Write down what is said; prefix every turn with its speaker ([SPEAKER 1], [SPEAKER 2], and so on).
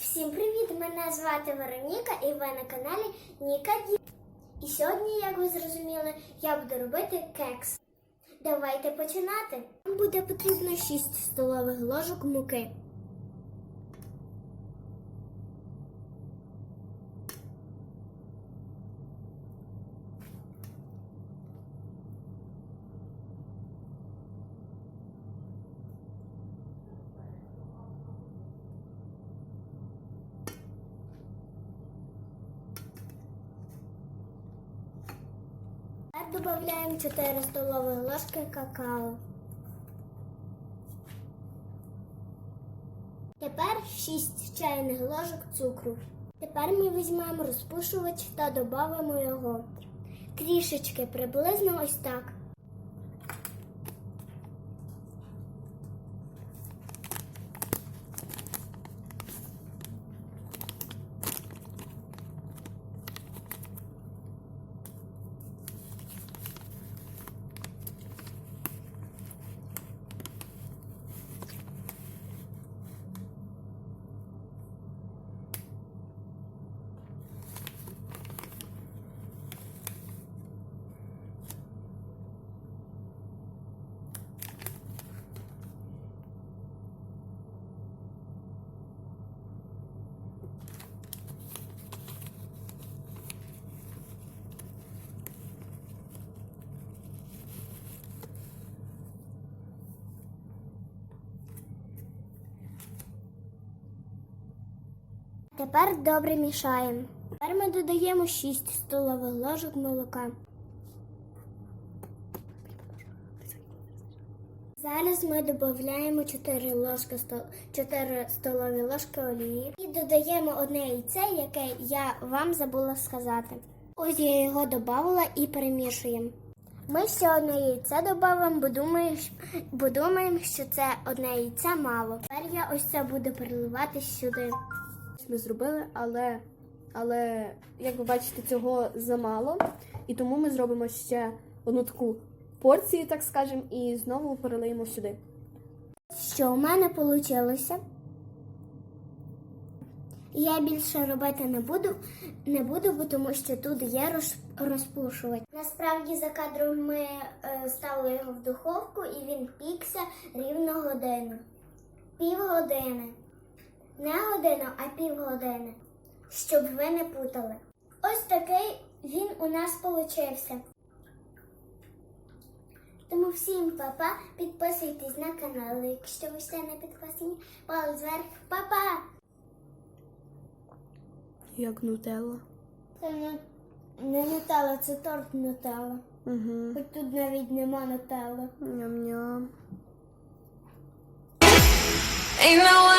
[SPEAKER 1] Всім привіт! Мене звати Вероніка і ви на каналі Ніка Ді. І сьогодні, як ви зрозуміли, я буду робити кекс. Давайте починати. Нам буде потрібно 6 столових ложок муки. Додаємо 4 столовые ложки какао. Тепер 6 чайних ложок цукру. Тепер ми візьмемо розпушувач та додамо його. Трішечки приблизно ось так. Тепер добре мішаємо. Тепер ми додаємо 6 столових ложок молока. Зараз ми додаємо 4 ложки 4 столові ложки олії і додаємо одне яйце, яке я вам забула сказати. Ось я його додавала і перемішуємо. Ми ще одне яйце додаємо, бо думаємо, бо думаємо, що це одне яйце мало. Тепер я ось це буду переливати сюди.
[SPEAKER 2] Ми зробили, але, але як ви бачите, цього замало. І тому ми зробимо ще одну таку порцію, так скажемо, і знову перелиємо сюди.
[SPEAKER 1] Що у мене вийшло? Я більше робити не буду, не буду, бо тому що тут є роз, розпушувач. Насправді за кадром ми е, ставили його в духовку і він пікся рівно годину. Півгодини. Не годину, а півгодини. Щоб ви не путали. Ось такий він у нас получився. Тому всім папа, підписуйтесь на канал, якщо ви ще не підписані. Палець вверх, папа!
[SPEAKER 2] Як нутелла.
[SPEAKER 1] Це не, не нутелла, це торт нутелла.
[SPEAKER 2] Угу.
[SPEAKER 1] Хоч тут навіть нема нутелли.
[SPEAKER 2] Ням-ням.
[SPEAKER 3] Ain't no